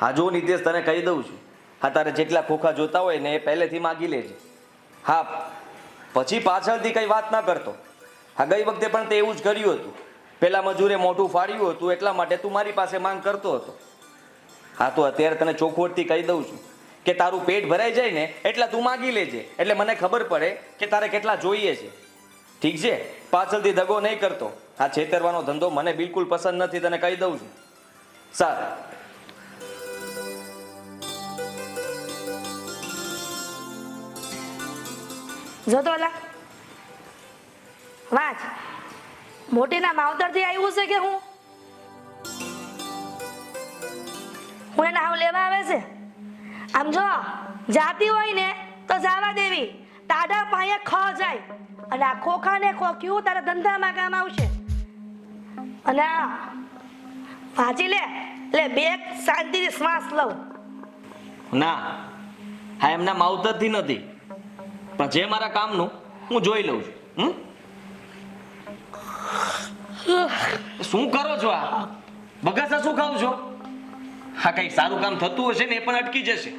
હા, જો નિતેશ, તને કહી દઉં છું. હા, તારે જેટલા ખોખા જોતા હોય ને એ પહેલેથી માગી લેજે. હા, પછી પાછળથી કંઈ વાત ના કરતો. હા, ગઈ વખતે પણ તે એવું જ કર્યું હતું. પેલા મજૂરે મોઢું ફાડ્યું હતું, એટલા માટે તું મારી પાસે માંગ કરતો હતો. હા, તો અત્યારે તને ચોખવટથી કહી દઉં છું કે તારું પેટ ભરાઈ જાય ને, એટલા તું માગી લેજે. એટલે મને ખબર પડે કે તારે કેટલા જોઈએ છે. ઠીક છે? પાછળથી દગો નહીં કરતો. આ છેતરવાનો ધંધો મને બિલકુલ પસંદ નથી, તને કહી દઉં છું. સારું. જોતો લા વાંચ. મોટીના માવતરથી આવ્યું છે કે હું? હું એને હાવ લેવા આવે છે? આમ જો, જાતી હોય ને તો જાવા દેવી. ટાઢા પાયે ખ જાય. અને આ ખોખા ને ખોખ્યું તારા ધંધામાં કામ આવશે. અને વાંચી લે. લે બે શાંતિથી શ્વાસ લઉં. ના હા એમના માવતરથી નથી. પણ જે મારા કામનું હું જોઈ લઉં છું? શું કરો છો આ? બગાસા શું ખાવ છો? હા કઈ સારું કામ થતું હશે ને એ પણ અટકી જશે.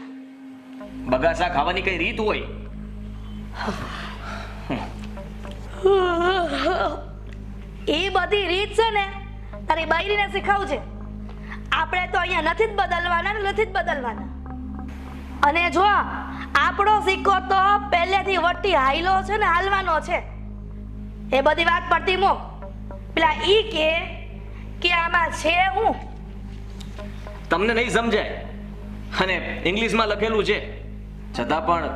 બગાસા ખાવાની કઈ રીત હોય? એ બધી રીત છે ને તારી બાયરીને શીખવું છે. આપણે તો અહીંયા નથી જ બદલવાના નથી જ બદલવાના. અને જો આપણો સિક્કો તો પહેલેથી વટી હાઈલો છે ને, હાલવાનો છે. એ બધી વાત પડતી મો પેલા ઈ કે કે આમાં છે હું? તમને નહીં સમજાય. અને ઇંગ્લિશમાં લખેલું છે. છતાં પણ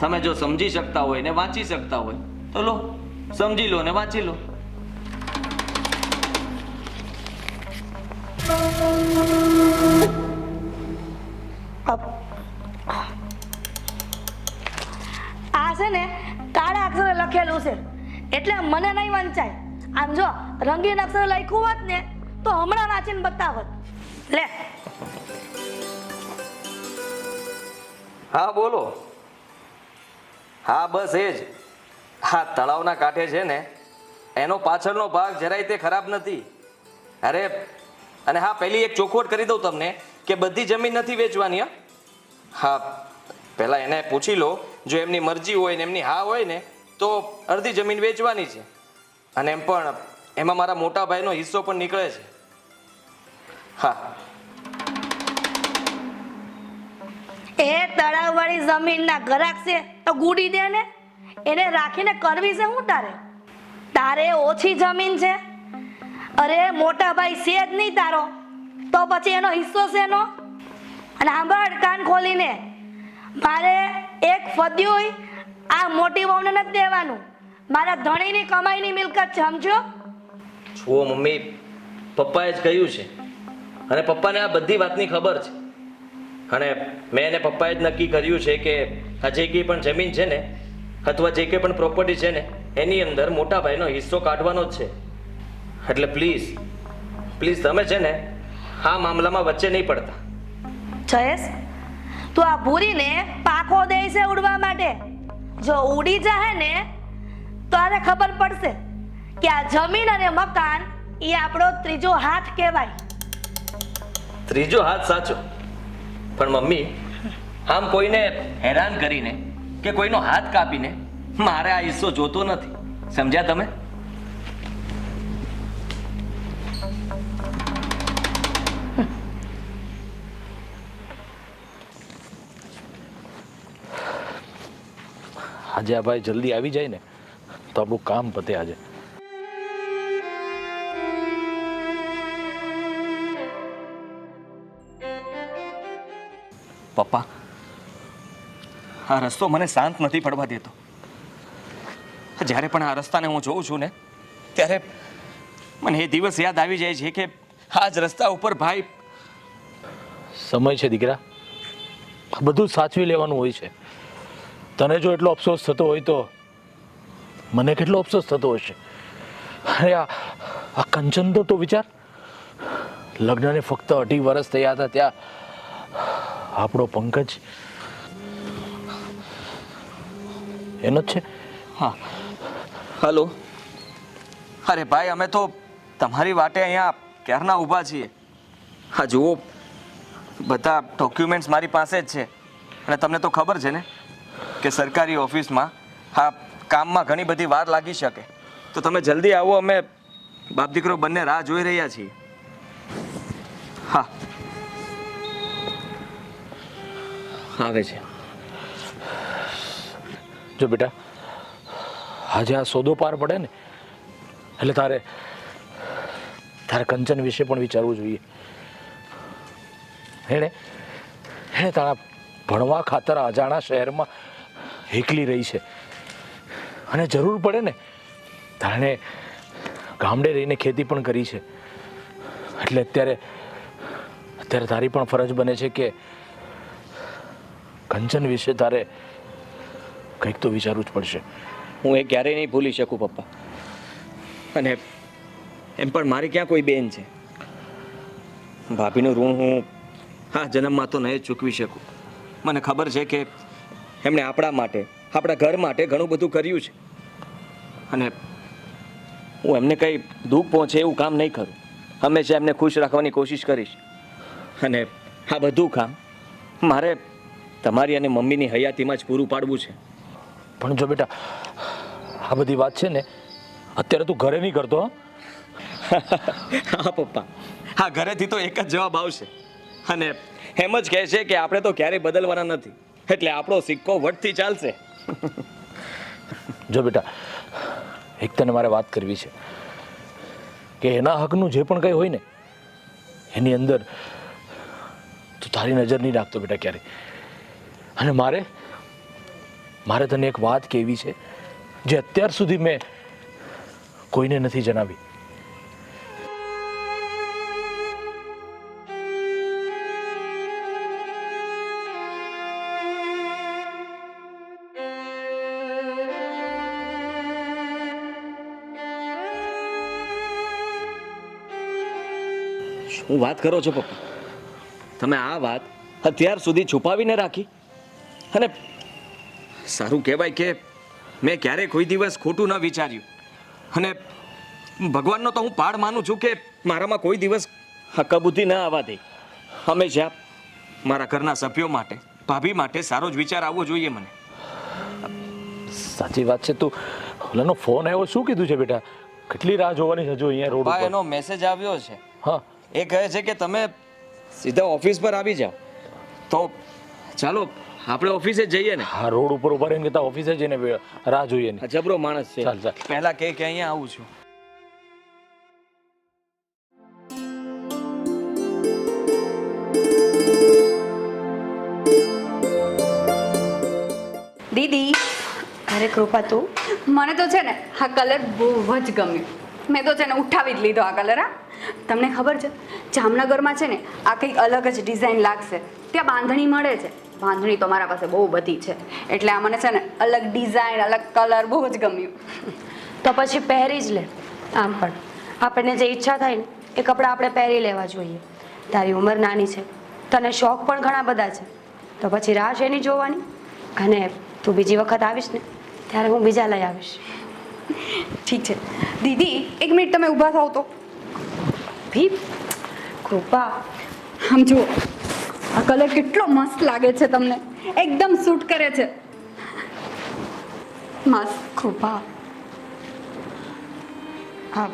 તમે જો સમજી શકતા હોય ને વાંચી શકતા હોય, તો લો, સમજી લો ને વાંચી લો. અપ. છે ને, કાળા અક્ષરે લખેલું છે. એટલે મને નહીં વંચાય. આમ જો, રંગીન અક્ષરે લખ્યું હોત ને, તો હમણાં વાંચીને બતાવત. લે. હા, બોલો. હા, બસ એ જ. હા, તળાવના કાંઠે છે ને, એનો પાછળનો ભાગ જરાય તે ખરાબ નથી. અરે, અને હા પહેલી એક ચોખવટ કરી દઉં તમને, કે બધી જમીન નથી વેચવાની હં? પહેલાં એને પૂછી લો, જો એમની મરજી હોય ને એમની હા હોય ને, તો અડધી જમીન વેચવાની છે. અને એમ પણ એમાં મારા મોટા ભાઈનો હિસ્સો પણ નીકળે છે. હા. એ તળાવવાળી જમીનના ગરાક છે, તો ગુડી દે ને. એને રાખીને કરવી છે હું તારે? તારે ઓછી જમીન છે. અરે, મોટા ભાઈ છે જ નહીં તારો. તો પછી એનો હિસ્સો છે એનો અને સાંભળ કાન ખોલીને. મારે એક ફદ્યું આ મોટી વહુને નથી દેવાનું. મારા ધણીની કમાઈની મિલકત છે સમજો? જુઓ મમ્મી પપ્પાએ જ કહ્યું છે. અને પપ્પાને આ બધી વાતની ખબર છે. અને મેં એને પપ્પાએ જ નક્કી કર્યું છે કે આ જે કંઈ પણ જમીન છે ને અથવા જે કંઈ પણ પ્રોપર્ટી છે ને એની અંદર મોટા ભાઈનો હિસ્સો કાઢવાનો જ છે. એટલે પ્લીઝ પ્લીઝ તમે છે ને આ મામલામાં વચ્ચે નહીં પડતા. જયેશ? તું આ ભૂરીને પાખો દે છે ઉડવા માટે. જો ઉડી જાય ને તો આને ખબર પડશે કે આ જમીન અને મકાન એ આપણો ત્રીજો હાથ કહેવાય. ત્રીજો હાથ સાચો. પણ મમ્મી, આમ કોઈને હેરાન કરીને કે કોઈનો હાથ કાપીને મારે આ હિસ્સો જોતો નથી. સમજ્યા તમે? આજે આ ભાઈ જલ્દી આવી જાય ને તો આપણું કામ પતે આજે. પપ્પા આ રસ્તો મને શાંત નથી પડવા દેતો. જ્યારે પણ આ રસ્તાને હું જોઉં છું ને ત્યારે મને એ દિવસ યાદ આવી જાય છે કે આ જ રસ્તા ઉપર ભાઈ સમય છે દીકરા. આ બધું સાચવી લેવાનું હોય છે. તને જો એટલો અફસોસ થતો હોય તો મને કેટલો અફસોસ થતો હશે? અરે આ આ કંચન તો તો વિચાર? લગ્નને ફક્ત અઢી વર્ષ થયા હતા ત્યાં આપણો પંકજ એનો જ છે? હા. હલો. અરે ભાઈ, અમે તો તમારી વાટે અહીંયા ક્યારના ઊભા છીએ? હા, જુઓ. બધા ડોક્યુમેન્ટ્સ મારી પાસે જ છે. અને તમને તો ખબર છે ને? કે સરકારી ઓફિસમાં હા, કામમાં ઘણી બધી વાર લાગી શકે. તો તમે જલ્દી આવો, અમે બાપ દીકરો બંને રાહ જોઈ રહ્યા છીએ. હા. આવે છે. જો બેટા, આજે આ સોદો પાર પડે ને, એટલે તારે તારે કંચન વિશે પણ વિચારવું જોઈએ. એણે એણે તારા ભણવા ખાતર અજાણા શહેરમાં એકલી રહી છે. અને જરૂર પડે ને, તાણે ગામડે રહીને ખેતી પણ કરી છે. એટલે અત્યારે અત્યારે તારી પણ ફરજ બને છે કે કંચન વિશે તારે કંઈક તો વિચારવું જ પડશે. હું એ ક્યારેય નહીં ભૂલી શકું, પપ્પા. અને એમ પણ મારી ક્યાં કોઈ બેન છે? ભાભીનું ઋણ હું હા જન્મમાં તો નહીં ચૂકવી શકું. મને ખબર છે કે એમણે આપણા માટે આપણા ઘર માટે ઘણું બધું કર્યું છે. અને હું એમને કંઈ દુઃખ પહોંચે એવું કામ નહીં કરું. હંમેશા એમને ખુશ રાખવાની કોશિશ કરીશ. અને આ બધું કામ મારે તમારી અને મમ્મીની હયાતીમાં જ પૂરું પાડવું છે. પણ જો બેટા આ બધી વાત છે ને અત્યારે તું ઘરે નહીં કરતો હં? હા પપ્પા. હા ઘરેથી તો એક જ જવાબ આવશે. અને એમ જ કહે છે કે આપણે તો ક્યારેય બદલવાના નથી. એટલે આપણો સિક્કો વટથી ચાલશે. જો બેટા, એક તને મારે વાત કરવી છે કે એના હકનું જે પણ કંઈ હોય ને, એની અંદર તું તારી નજર નહીં રાખતો બેટા ક્યારે અને મારે મારે તને એક વાત કહેવી છે જે અત્યાર સુધી મેં કોઈને નથી જણાવી. શું વાત કરો છો પપ્પા. તમે આ વાત અત્યાર સુધી છુપાવીને રાખી. અને સારું કહેવાય કે મેં ક્યારેય કોઈ દિવસ ખોટું ન વિચાર્યું. અને ભગવાનનો તો હું પાડ માનું છું કે મારામાં કોઈ દિવસ હક્કબુદ્ધિ ન આવવા દે. હંમેશા મારા ઘરના સભ્યો માટે ભાભી માટે સારો જ વિચાર આવવો જોઈએ મને. સાચી વાત છે. તું ઓલાનો ફોન આવ્યો શું કીધું છે બેટા? કેટલી રાહ જોવાની છે હજુ અહીંયા રોડ પર એનો મેસેજ આવ્યો છે. હા. એ કહે છે કે તમે સીધા ઓફિસ પર આવી જાઓ. તો ચાલો આપણે ઓફિસે જઈએ ને. હા રોડ ઉપર ઊભા રહીને કહેતા ઓફિસે જઈને રાહ જોઈએ ને. જબરો માણસ છે. ચાલ, ચાલ. પહેલા કે કે અહીંયા આવું છું. દીદી અરે કૃપા તું. મને તો છે ને આ કલર બહુ જ ગમ્યો. મેં તો છે ને ઉઠાવી જ લીધો આ કલર હા. તમને ખબર છે? જામનગરમાં છે ને આ કંઈક અલગ જ ડિઝાઇન લાગશે. ત્યાં બાંધણી મળે છે. બાંધણી તો મારા પાસે બહુ બધી છે. એટલે આ મને છે ને અલગ ડિઝાઇન અલગ કલર બહુ જ ગમ્યું. તો પછી પહેરી જ લે. આમ પણ. આપણને જે ઈચ્છા થાય ને એ કપડાં આપણે પહેરી લેવા જોઈએ. તારી ઉંમર નાની છે. તને શોખ પણ ઘણા બધા છે. તો પછી રાહ છે એની જોવાની? અને તું બીજી વખત આવીશ ને ત્યારે હું બીજા લઈ આવીશ. ઠીક છે. દીદી એક મિનિટ તમે ઊભા થાવ તો. ભી કૃપા. આમ જુઓ, આ કલર કેટલો મસ્ત લાગે છે તમને. એકદમ સૂટ કરે છે. મસ્ત કૃપા. હા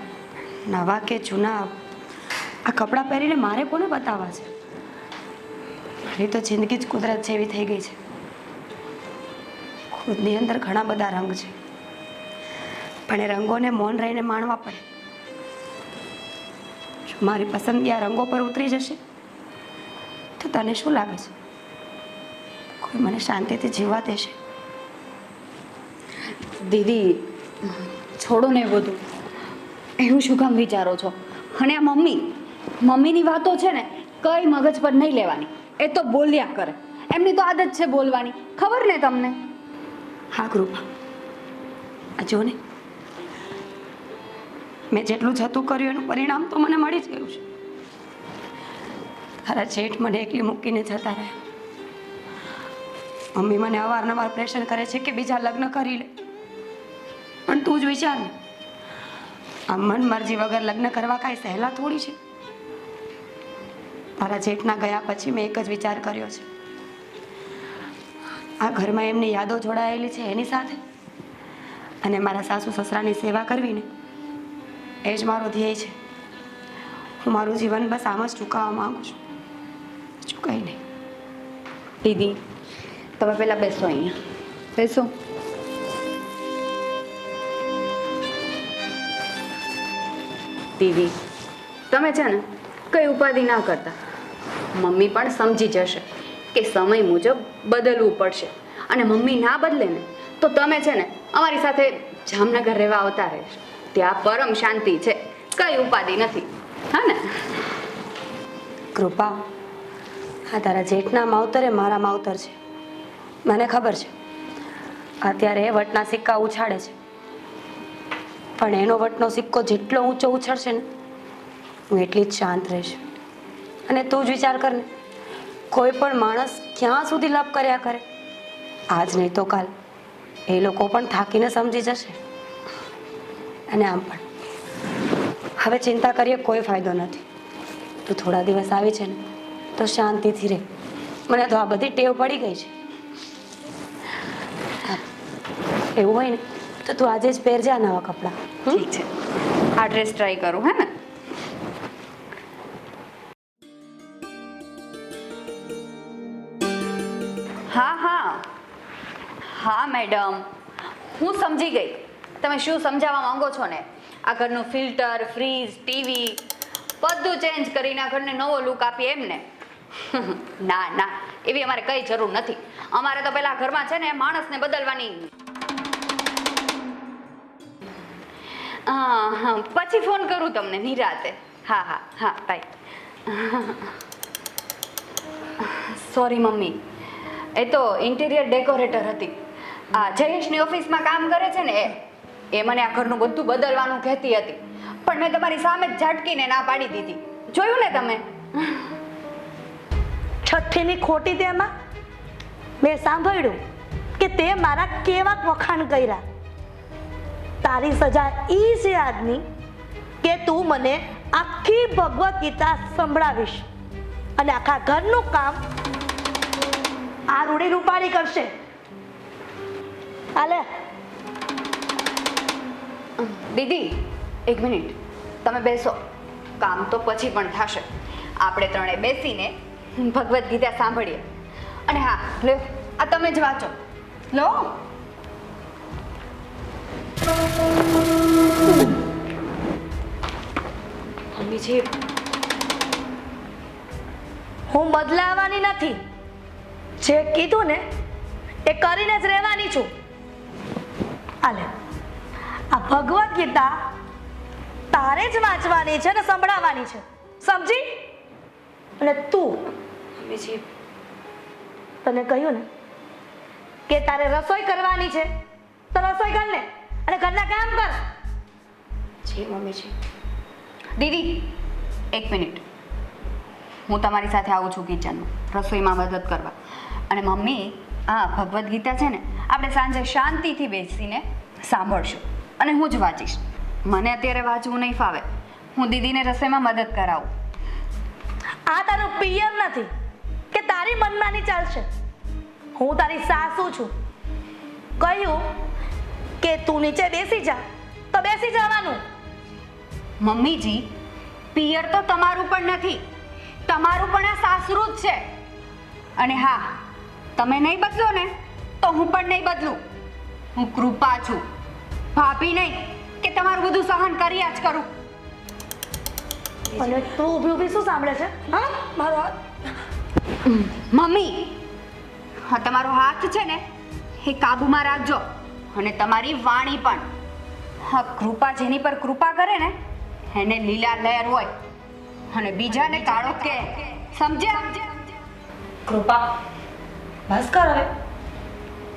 નવા કે જૂના આ કપડાં પહેરીને મારે કોને બતાવવા છે? મારી તો જિંદગી જ કુદરત જેવી થઈ ગઈ છે. ખુદની અંદર ઘણા બધા રંગ છે. પણ એ રંગોને મૌન રહીને માણવા પડે. મારી પસંદગી આ રંગો પર ઉતરી જશે? તો તને શું લાગે છે? કોઈ મને શાંતિથી જીવવા દેશે? દીદી છોડો ને બધું. એવું શું કામ વિચારો છો? અને આ મમ્મી મમ્મીની વાતો છે ને કઈ મગજ પર નહીં લેવાની. એ તો બોલ્યા કરે. એમની તો આદત છે બોલવાની. ખબર ને તમને? હા કૃપા. આ જો ને. મેં જેટલું જતું કર્યું એનું પરિણામ તો મને મળી જ ગયું છે. તારા જેઠ મને એકલી મૂકીને જતા રહ્યા મમ્મી મને અવારનવાર પ્રેશર કરે છે કે બીજા લગ્ન કરી લે. પણ તું જ વિચાર ને. આ મન મરજી વગર લગ્ન કરવા કાંઈ સહેલા થોડી છે? તારા જેઠના ગયા પછી મેં એક જ વિચાર કર્યો છે. આ ઘરમાં એમની યાદો જોડાયેલી છે એની સાથે. અને મારા સાસુ સસરાની સેવા કરવી ને એ જ મારો ધ્યેય છે. હું મારું જીવન બસ આમ જ ચૂકવવા માંગુ છું. ચૂકાય નહીં. દીદી, તમે પહેલાં બેસો અહીંયા. બેસો. દીદી, તમે છે ને કઈ ઉપાધિ ના કરતા. મમ્મી પણ સમજી જશે કે સમય મુજબ બદલવું પડશે. અને મમ્મી ના બદલે ને તો તમે છે ને અમારી સાથે જામનગર રહેવા આવતા રહેશો. ત્યાં પરમ શાંતિ છે. કઈ ઉપાધિ નથી. હા ને? કૃપા હા તારા જેઠના માવતર એ મારા માવતર છે. મને ખબર છે. અત્યારે એ વટના સિક્કા ઉછાળે છે. પણ એનો વટનો સિક્કો જેટલો ઊંચો ઉછળશે ને, હું એટલી જ શાંત રહીશ. અને તું જ વિચાર કર ને, કોઈ પણ માણસ ક્યાં સુધી લપ કર્યા કરે? આજ નહીં તો કાલ એ લોકો પણ થાકીને સમજી જશે. અને આમ પણ. હવે ચિંતા કરીએ, કોઈ ફાયદો નથી. તું થોડા દિવસ આવી છે ને, તો શાંતિથી રહે મને તો આ બધી ટેવ પડી ગઈ છે. એવું હોય ને, તો તું આજે જ પહેરજે આ નવા કપડાં ઠીક છે. આ ડ્રેસ ટ્રાય કરું, હે ને? હા હા. હા, મેડમ. હું સમજી ગઈ. તમે શું સમજાવવા માંગો છો ને? આ ઘરનું ફિલ્ટર, ફ્રીજ, ટીવી, બધું ચેન્જ કરીને આ ઘરને નવો લુક આપીએ એમ ને? ના ના, એવી અમારે કઈ જરૂર નથી. અમારે તો પેલા ઘરમાં છે ને માણસને બદલવાની. પછી ફોન કરું તમને નિરાતે. હા હા હા બાય સોરી મમ્મી. એ તો ઇન્ટિરિયર ડેકોરેટર હતી. આ જયેશની ઓફિસમાં કામ કરે છે ને એ એ મને આ ઘરનું બધું બદલવાનું કહેતી હતી. પણ મેં તમારી સામે જ ના પાડી દીધી. જોયું ને તમે? છઠ્ઠીની ખોટી તેમાં? મેં સાંભળ્યું કે તે મારા કેવા વખાણ કર્યા. તારી સજા ઈ છે આજની કે તું મને આખી ભગવદ્ ગીતા સંભળાવીશ અને આખા ઘરનું કામ આ રૂડી રૂપાળી કરશે. હાલે. દીદી, એક મિનિટ. તમે બેસો. કામ તો પછી પણ થશે. આપણે ત્રણે બેસીને ભગવદ્ ગીતા સાંભળીએ. અને હા લ્યો આ તમે જ વાંચો. લો. મમ્મીજી હું બદલાવાની નથી. જે કીધું ને, એ કરીને જ રહેવાની છું. હાલે આ ભગવદ્ ગીતા તારે જ વાંચવાની છે ને સંભળાવવાની છે. સમજી? અને તું મમ્મીજી તને કહ્યું ને કે તારે રસોઈ કરવાની છે તો રસોઈ કર ને અને ઘરના કામ કર. જી મમ્મીજી. દીદી એક મિનિટ. હું તમારી સાથે આવું છું કિચનમાં રસોઈમાં મદદ કરવા. અને મમ્મી હા ભગવદ્ ગીતા છે ને આપણે સાંજે શાંતિથી બેસીને સાંભળશું. અને હું જ વાંચીશ. મને અત્યારે વાંચવું નહીં ફાવે. હું દીદીને રસોઈમાં મદદ કરાવું. આ તારું પિયર નથી કે તારી મનમાની ચાલશે. હું તારી સાસુ છું. કહ્યું કે તું નીચે બેસી જા તો બેસી જવાનું. મમ્મીજી પિયર તો તમારું પણ નથી. તમારું પણ આ સાસરું જ છે. અને હા તમે નહીં બદલો ને તો હું પણ નહીં બદલું. હું કૃપા છું. ભાભી નહીં કે તમારું બધું સહન કર્યા જ કરું. અને તું ઊભી ઊભી શું સાંભળે છે? હા મારો હાથ. મમ્મી હા તમારો હાથ છે ને એ કાબુમાં રાખજો. અને તમારી વાણી પણ. હા કૃપા જેની પર કૃપા કરે ને એને લીલા લહેર હોય. અને બીજાને કાળો કે સમજ્યા? કૃપા બસ કર હવે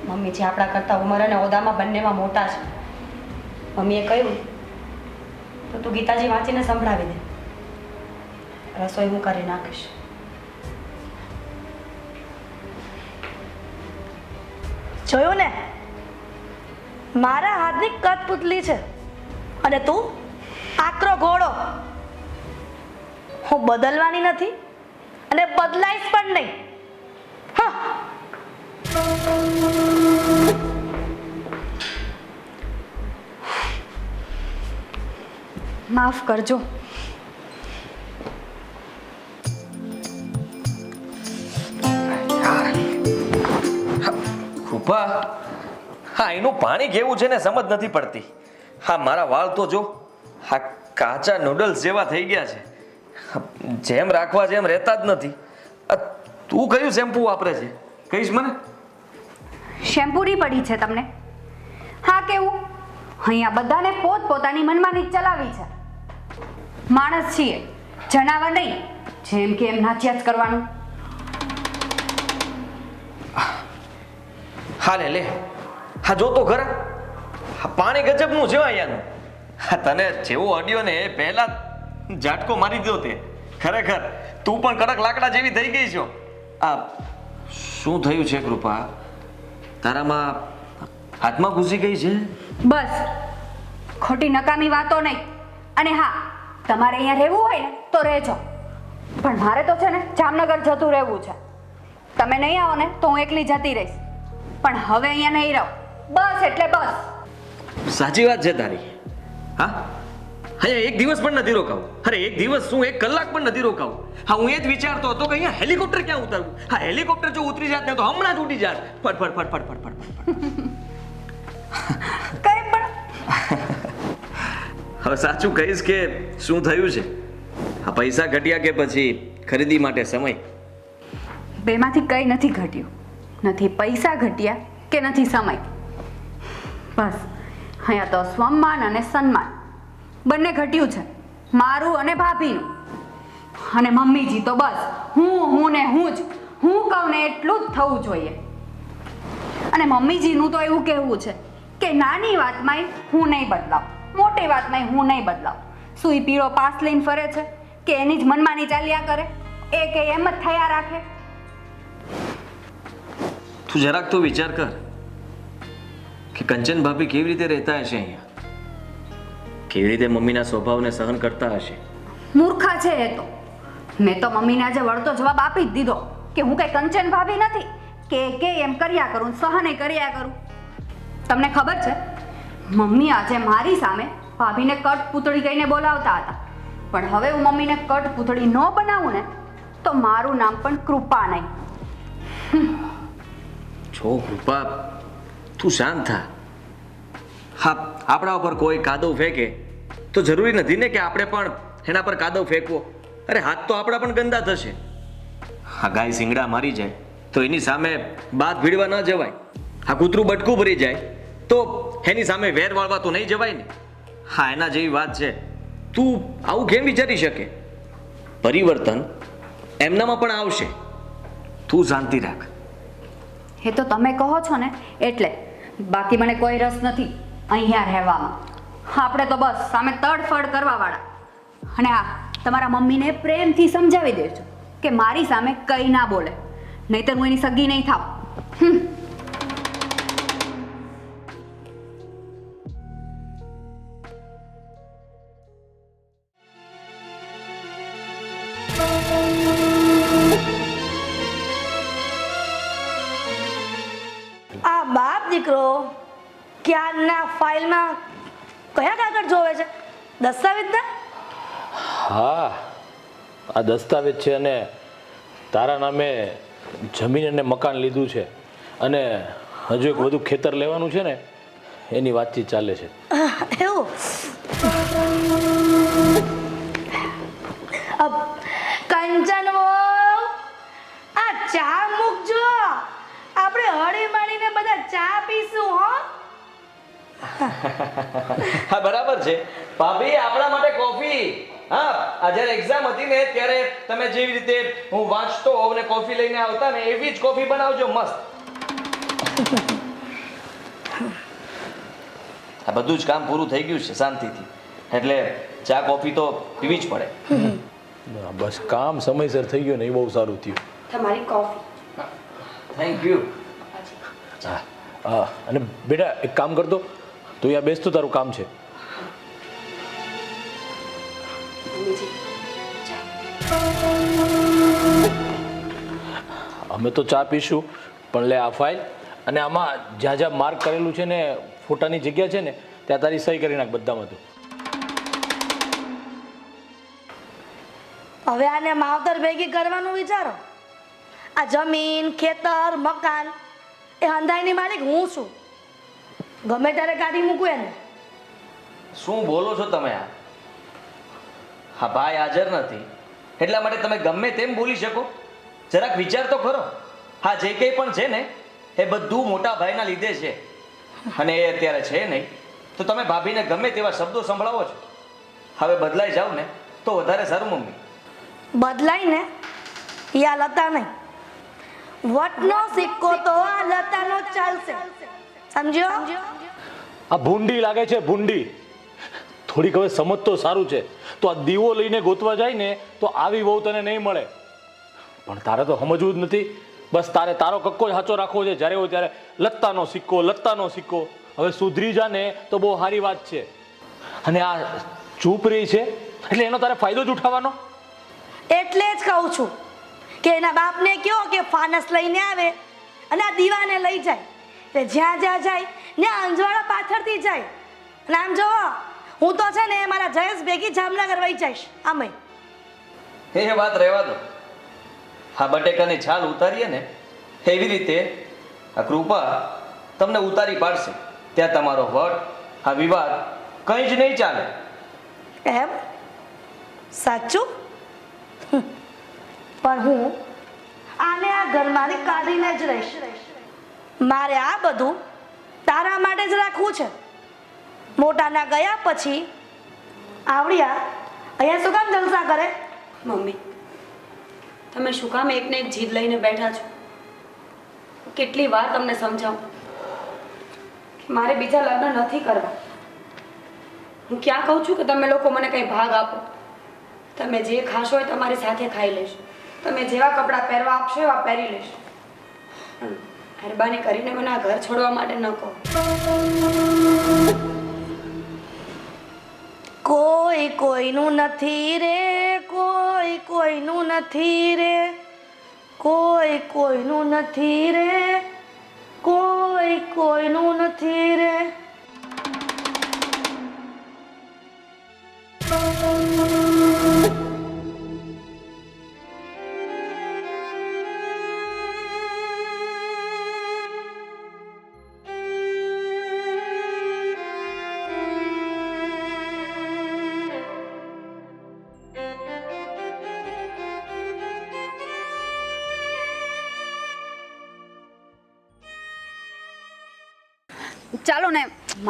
મમ્મીજી આપણા કરતાં ઉંમર અને ઓદામાં બંનેમાં મોટા છે. મમ્મીએ કહ્યું, તો તું ગીતાજી વાંચીને સંભળાવી દે. રસોઈ હું કરી નાખીશ. જોયું ને? મારા હાથની કઠપુતલી છે. અને તું આકરો ઘોડો. હું બદલવાની નથી અને બદલાઈશ પણ નહીં. હા. માફ કરજો. કૃપા. હા એનું પાણી કેવું છે ને સમજ નથી પડતી. હા મારા વાળ તો જો હા કાચા નૂડલ્સ જેવા થઈ ગયા છે. જેમ રાખવા જેમ રહેતા જ નથી. તું કયું શેમ્પુ વાપરે છે? કહીશ મને? શેમ્પૂરી પડી છે તમને. હા કેવું? અહીંયા બધાને પોત પોતાની મનમાની ચલાવી છે. માણસ છીએ. જણાવર નહીં. જેમ કે એમ નાચ્યા જ કરવાનું. હાલે લે. હા જો તો ખરા હા પાણી ગજબનું છે અહીંયાનું. હા તને જેવો અડ્યો ને એ પહેલા ઝાટકો મારી દીધો તે. ખરેખર તું પણ કડક લાકડા જેવી થઈ ગઈ છો. આ શું થયું છે કૃપા? તારામાં હાથમાં ઘૂસી ગઈ છે? બસ. ખોટી નકામી વાતો નહીં. અને હા તમારે અહીંયા રહેવું હોય ને તો રહેજો. પણ મારે તો છે ને જામનગર જતું રહેવું છે. તમે નહીં આવો ને તો હું એકલી જતી રહીશ. પણ હવે અહીંયા નહીં રહો. બસ એટલે બસ. સાચી વાત છે તારી. હા? અહીંયા એક દિવસ પણ નથી રોકાવું. અરે એક દિવસ શું એક કલાક પણ નથી રોકાવું. હા હું એ જ વિચારતો હતો કે અહીંયા હેલિકોપ્ટર ક્યાં ઉતરવું? હા હેલિકોપ્ટર જો ઉતરી જાત ને તો હમણાં જ ઉડી જાત. ફટ ફટ ફટ ફટ ફટ ફટ ફટ. કંઈ પણ. હવે સાચું કહીશ કે શું થયું છે? આ પૈસા ઘટ્યા કે પછી ખરીદી માટે સમય? બેમાંથી કંઈ નથી ઘટ્યું. નથી પૈસા ઘટ્યા કે નથી સમય. બસ, અહીંયા તો સ્વમાન અને સન્માન. બંને ઘટ્યું છે. મારું અને ભાભીનું. અને મમ્મીજી તો બસ, હું હું ને હું જ. હું કહું ને એટલું જ થવું જોઈએ. અને મમ્મીજીનું તો એવું કહેવું છે કે નાની વાતમાંય હું નહીં બદલાવ. મોટી વાતમાં હું નહીં બદલાવું. શું ઈ પીળો પાસ લઈને ફરે છે? કે એની જ મનમાની ચાલ્યા કરે? એ કે એમ જ થયા રાખે? તું જરાક તો વિચાર કર કે કંચન ભાભી કેવી રીતે રહેતા હશે અહીંયા? કેવી રીતે મમ્મીના સ્વભાવને સહન કરતા હશે? મૂર્ખા છે એ તો. મેં તો મમ્મીને આજે વળતો જવાબ આપી જ દીધો કે હું કઈ કંચન ભાભી નથી. કે કે એમ કર્યા કરું સહને કર્યા કરું. તમને ખબર છે મમ્મી આજે મારી સામે ભાભીને કટ પૂતળી કહીને બોલાવતા હતા. પણ હવે હું મમ્મીને કટ પૂતળી ન બનાવું ને, તો મારું નામ પણ કૃપા નહીં. છો કૃપા, તું શાંત થા. હા, આપણા ઉપર કોઈ કાદવ ફેંકે તો જરૂરી નથી ને કે આપણે પણ એના પર કાદવ ફેંકવો. અરે, હાથ તો આપણા પણ ગંદા થશે. હા ગાય સિંગડા મારી જાય તો એની સામે બાદ ભીડવા ન જવાય. હા કૂતરું બટકું ભરી જાય. તો એની સામે વેર વાળવા તો નહીં જવાય ને? હા, એના જેવી વાત છે. તું આવું કેમ વિચારી શકે? પરિવર્તન એમનામાં પણ આવશે. તું શાંતિ રાખ. એ તો તમે કહો છો ને, એટલે બાકી મને કોઈ રસ નથી અહીંયા રહેવામાં. આપણે તો બસ સામે તડફડ કરવાવાળા. અને આ તમારા મમ્મીને પ્રેમથી સમજાવી દેજો કે મારી સામે કંઈ ના બોલે. નહીતર હું એની સગી નહીં થાવ હમ. દસ્તાવેજના હા આ દસ્તાવેજ છે અને તારા નામે જમીન અને મકાન લીધું છે. અને હજુ એક વધુ ખેતર લેવાનું છે ને એની વાતચીત ચાલે છે. એવું? અબ, કંચન આ ચા મૂકજો. આપણે હળી મળીને બધા ચા પીશું હો. હા બરાબર છે. ભાભી આપણા માટે કોફી હા આ જ્યારે એક્ઝામ હતી ને ત્યારે તમે જેવી રીતે હું વાંચતો હોઉં ને કોફી લઈને આવતા ને એવી જ કોફી બનાવજો મસ્ત. આ બધું જ કામ પૂરું થઈ ગયું છે શાંતિથી. એટલે ચા કોફી તો પીવી જ પડે. બસ કામ સમયસર થઈ ગયું ને એ બહુ સારું થયું. તમારી કોફી થેન્ક યુ અને બેટા એક કામ કરતો. તું બેસ, તો તારું કામ છે. અમે તો ચા પીશું, પણ લે આ ફાઇલ અને આમાં જ્યાં જ્યાં માર્ક કરેલું છે ને, ફોટાની જગ્યા છે ને, ત્યાં તારી સહી કરી નાખ બધામાં તું. હવે આને માવતર ભેગી કરવાનું વિચારો. આ જમીન, ખેતર, મકાન, એ હંધાઈની માલિક હું છું. ગમે ત્યારે કાઢી મૂકું એને. શું બોલો છો તમે આ? હા ભાઈ હાજર નથી. એટલા માટે તમે ગમે તેમ બોલી શકો. જરાક વિચાર તો ખરો હા જે કંઈ પણ છે ને એ બધું મોટા ભાઈના લીધે છે. અને એ અત્યારે છે નહીં. તો તમે ભાભીને ગમે તેવા શબ્દો સંભળાવો છો. હવે બદલાઈ જાવ ને તો વધારે સારું મમ્મી. બદલાઈ ને યા લતા નહીં. વટનો સિક્કો તો આ લતાનો ચાલશે. સમજ્યો આ ભૂંડી લાગે છે ભૂંડી. થોડીક હવે સમજ તો સારું છે. તો આ દીવો લઈને ગોતવા જાય ને તો આવી બહુ તને નહીં મળે. પણ તારે તો સમજવું જ નથી. બસ તારે તારો કક્કો જ સાચો રાખવો છે. જ્યારે હોય ત્યારે લત્તાનો સિક્કો લત્તાનો સિક્કો. હવે સુધરી જા ને તો બહુ સારી વાત છે. અને આ ચૂપ રહી છે? એટલે એનો તારે ફાયદો જ ઉઠાવવાનો? એટલે જ કહું છું કે એના બાપને કહો કે ફાનસ લઈને આવે અને આ દીવાને લઈ જાય. એટલે જ્યાં જ્યાં જાય ત્યાં અંજવાળા પાછળથી જાય. અને આમ જો હું તો છે ને મારા જયેશ ભેગી જામનગર વહી જઈશ. આમે. એ વાત રહેવા દો. હા બટેકાની છાલ ઉતારીએ ને એવી રીતે આ કૃપા તમને ઉતારી પાડશે. ત્યાં તમારો વટ આ વિવાદ કંઈ જ નહીં ચાલે. એમ? સાચું? પણ હું આને આ ઘરમાંથી કાઢીને જ રહીશ રહીશ. મારે આ બધું તારા માટે જ રાખવું છે. મોટાના ગયા પછી આવડ્યા અહીંયા શું કામ જલસા કરે? મમ્મી તમે શું કામ એકને એક જીદ લઈને બેઠા છો? કેટલી વાર તમને સમજાવું? મારે બીજા લગ્ન નથી કરવા. હું ક્યાં કહું છું કે તમે લોકો મને કંઈ ભાગ આપો? તમે જે ખાશો એ તમારી સાથે ખાઈ લઈશ તમે જેવા કપડાં પહેરવા આપશો એવા પહેરી લઈશ મહેરબાની કરીને મને આ ઘર છોડવા માટે ન કહો. કોઈ કોઈનું નથી રે, કોઈ કોઈનું નથી રે, કોઈ કોઈનું નથી રે, કોઈ કોઈનું નથી રે.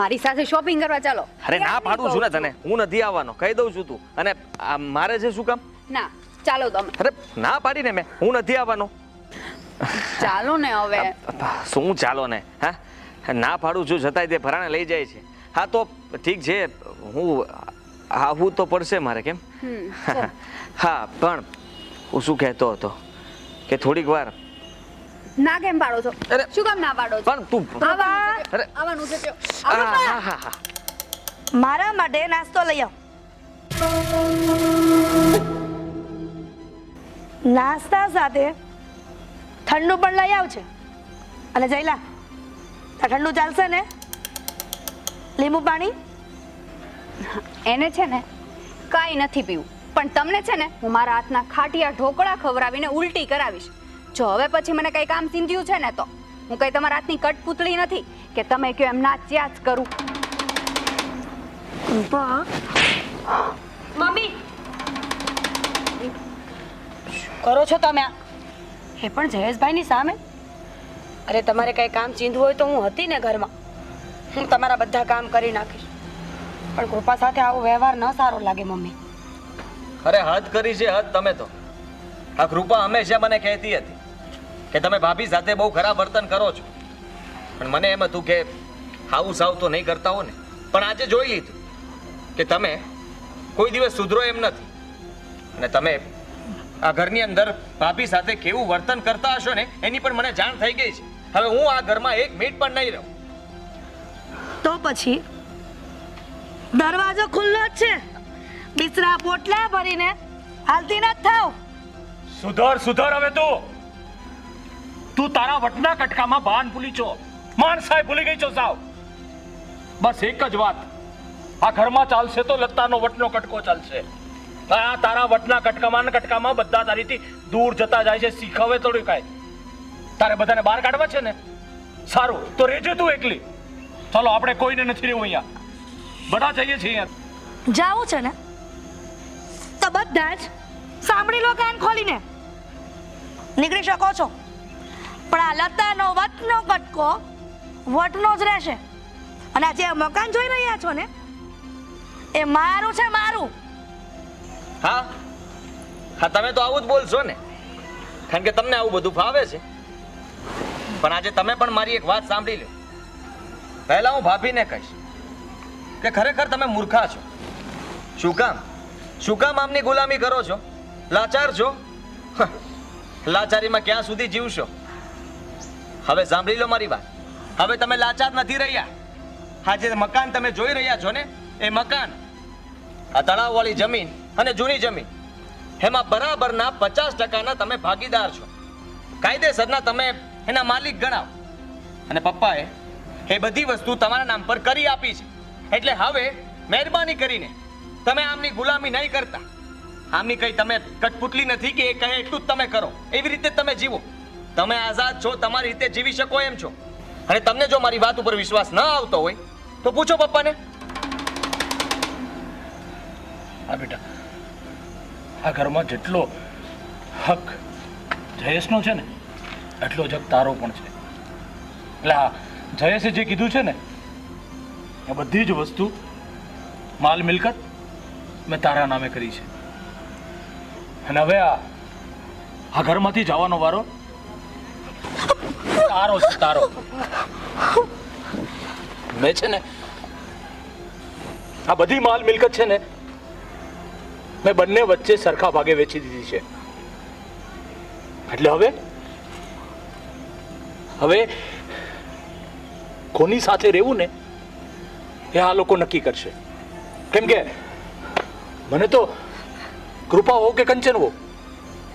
મારી સાથે શોપિંગ કરવા ચાલો. અરે ના પાડું છું ને તને. હું નથી આવવાનો. કહી દઉં છું તું. અને આ મારે છે શું કામ? ના ચાલો તમે. અરે ના પાડીને મેં. હું નથી આવવાનો. ચાલો ને હવે. શું ચાલો ને? હા? ના પાડું છું છતાંય તે ભરાણે લઈ જાય છે. હા તો ઠીક છે. હું આવવું તો પડશે મારે કેમ? હા પણ હું શું કહેતો હતો કે થોડીક વાર ના કેમ પાડો છો? અરે. શું કામ ના પાડો છો? પણ તું આવા અરે. આવવાનું છે. તે. હા હા હા હા. મારા માટે નાસ્તો લઈ આવ. નાસ્તા સાથે ઠંડુ પણ લઈ આવશે અને જઈલા ઠંડુ ચાલશે ને? લીંબુ પાણી? એને છે ને કાંઈ નથી પીવું. પણ તમને છે ને હું મારા હાથના ખાટિયા ઢોકળા ખવડાવીને ઉલટી કરાવીશ. જો હવે પછી મને કઈ કામ ચીંધ્યું છે ને તો હું કઈ તમારા હાથની કટપુતળી નથી કે તમે કયો એમ નાચ્યા જ કરું મમ્મી! કરો છો તમે એ પણ જયેશભાઈની સામે? અરે તમારે કંઈ કામ ચીંધવું હોય તો હું હતી ને ઘરમાં. હું તમારા બધા કામ કરી નાખીશ. પણ કૃપા સાથે આવો વ્યવહાર ન સારો લાગે મમ્મી. અરે હદ કરી છે હદ તમે તો. આ કૃપા હંમેશા મને કહેતી હતી. કે તમે ભાભી સાથે બહુ ખરાબ વર્તન કરો છો. પણ મને એમ હતું કે આવું સાવ તો નહીં કરતા હો ને પણ આજે જોઈ લીધું કે તમે કોઈ દિવસ સુધરો એમ નથી. અને તમે આ ઘરની અંદર ભાભી સાથે કેવું વર્તન કરતા હશો ને એની પણ મને જાણ થઈ ગઈ છે. હવે હું આ ઘરમાં એક મિનિટ પણ નહીં રહું. તો પછી દરવાજો ખુલ્લો જ છે. બિસરા પોટલા ભરીને હાલતી ન થાવ. સુધર સુધર હવે તું. તું તારા વટના કટકામાં ભાન ભૂલી છો. માન સાહેબ ભૂલી ગઈ છો સાવ. બસ એક જ વાત. આ ઘરમાં ચાલશે તો લત્તાનો વટનો કટકો ચાલશે. આ તારા વટના કટકામાં ને કટકામાં બધા તારીથી દૂર જતા જાય છે, શીખવે થોડું કાંઈ. તારે બધાને બહાર કાઢવા છે ને? સારું, તો રેજે તું એકલી. ચાલો, આપણે કોઈને નથી રહેવું અહીંયા. બધા જઈએ છીએ જાવું છે ને. તો બધા જ સાંભળી લો કાન ખોલીને. નીકળી શકો છો. પણ આ લતાનો વટનો કટકો વટનો જ રહેશે. અને આ જે મકાન જોઈ રહ્યા છો ને, એ મારું છે મારું. હા? હા, તમે તો આવું જ બોલશો ને. કારણ કે તમને આવું બધું ફાવે છે. પણ આજે તમે પણ મારી એક વાત સાંભળી લો. પહેલા હું ભાભીને કહીશ કે ખરેખર તમે મૂર્ખા છો. શું કામ? શું કામ આમની ગુલામી કરો છો? લાચાર છો? લાચારીમાં ક્યાં સુધી જીવશો? હવે સાંભળી લો મારી વાત. હવે તમે લાચાર નથી રહ્યા. આ જે મકાન તમે જોઈ રહ્યા છો ને, એ મકાન, આ તળાવવાળી જમીન અને જૂની જમીન, એમાં બરાબરના પચાસ ટકાના તમે ભાગીદાર છો. કાયદેસરના તમે એના માલિક ગણાવ. અને પપ્પાએ એ બધી વસ્તુ તમારા નામ પર કરી આપી છે. એટલે હવે મહેરબાની કરીને તમે આમની ગુલામી નહીં કરતા. આમની કઈ તમે કટપુટલી નથી કે એ કહે એટલું જ તમે કરો. એવી રીતે તમે જીવો. તમે આઝાદ છો, તમારી રીતે જીવી શકો એમ છો. અને તમને જો મારી વાત ઉપર વિશ્વાસ ન આવતો હોય, તો પૂછો પપ્પાને. હા, બેટા. આ ઘરમાં જેટલો હક, જયેશનો છે ને, એટલો જ તારો પણ છે. એટલે હા જયેશે જે કીધું છે ને, એ બધી જ વસ્તુ માલ મિલકત મેં તારા નામે કરી છે. અને હવે આ આ ઘરમાંથી જવાનો વારો તારો છે, તારો. મેં છે ને આ બધી માલ મિલકત છે ને મેં બંને વચ્ચે સરખા ભાગે વેચી દીધી છે. એટલે હવે? હવે કોની સાથે રહેવું ને એ આ લોકો નક્કી કરશે. કેમ કે મને તો કૃપા હો કે કંચન હો.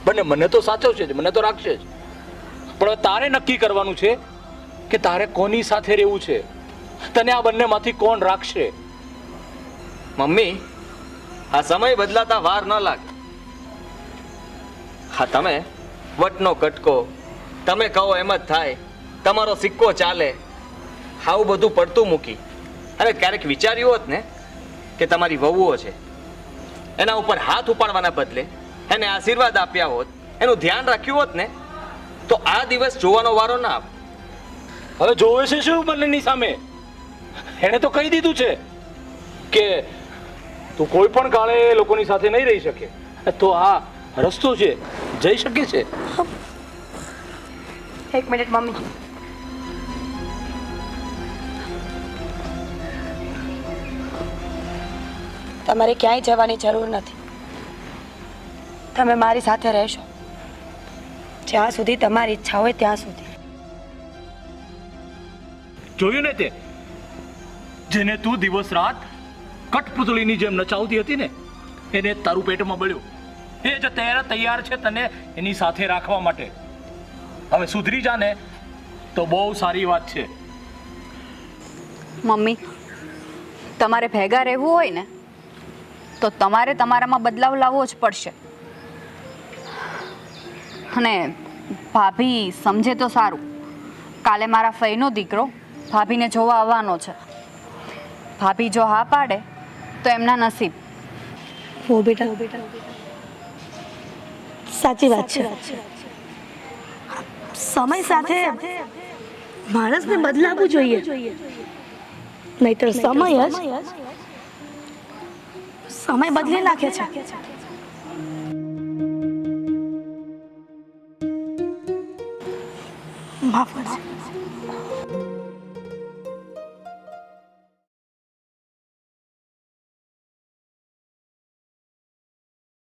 બંને, મને તો સાચવશે જ, મને તો રાખશે જ. પણ તારે નક્કી કરવાનું છે કે તારે કોની સાથે રહેવું છે? તને આ બંનેમાંથી કોણ રાખશે? મમ્મી, આ સમય બદલાતા વાર ન લાગે. હા, તમે વટનો કટકો, તમે કહો એમ જ થાય, તમારો સિક્કો ચાલે. આવું બધું પડતું મૂકી. અરે, ક્યારેક વિચાર્યું હોત ને કે તમારી વહુઓ છે, એના ઉપર હાથ ઉપાડવાના બદલે એને આશીર્વાદ આપ્યા હોત, એનું ધ્યાન રાખ્યું હોત ને તો આ દિવસ જોવાનો વારો ના હવે જોવે છે શું બંનેની સામે? એણે તો કહી દીધું છે કે તું કોઈ પણ કાળે એ લોકોની સાથે નહીં રહી શકે. તો આ રસ્તો છે જઈ શકે છે? એક મિનિટ મમ્મી. તમારે ક્યાંય જવાની જરૂર નથી. તમે મારી સાથે રહેશો. જ્યાં સુધી તમારી ઈચ્છા હોય ત્યાં સુધી. જોયું ને તે? જેને તું દિવસ રાત કઠપુતળીની જેમ નચાવતી હતી ને એને તારું પેટમાં બળ્યું. એ જ તૈયાર તૈયાર છે તને એની સાથે રાખવા માટે. હવે સુધરી જા ને તો બહુ સારી વાત છે. મમ્મી તમારે ભેગા રહેવું હોય ને તો તમારે તમારામાં બદલાવ લાવવો જ પડશે. અને ભાભી સમજે તો સારું. કાલે મારા ફઈનો દીકરો ભાભીને જોવા આવવાનો છે. ભાભી જો હા પાડે તો એમના નસીબ. સાચી વાત છે. સમય સાથે માણસને બદલાવું જોઈએ. નહીતર સમય જ સમય બદલી નાખે છે. માફ કરજો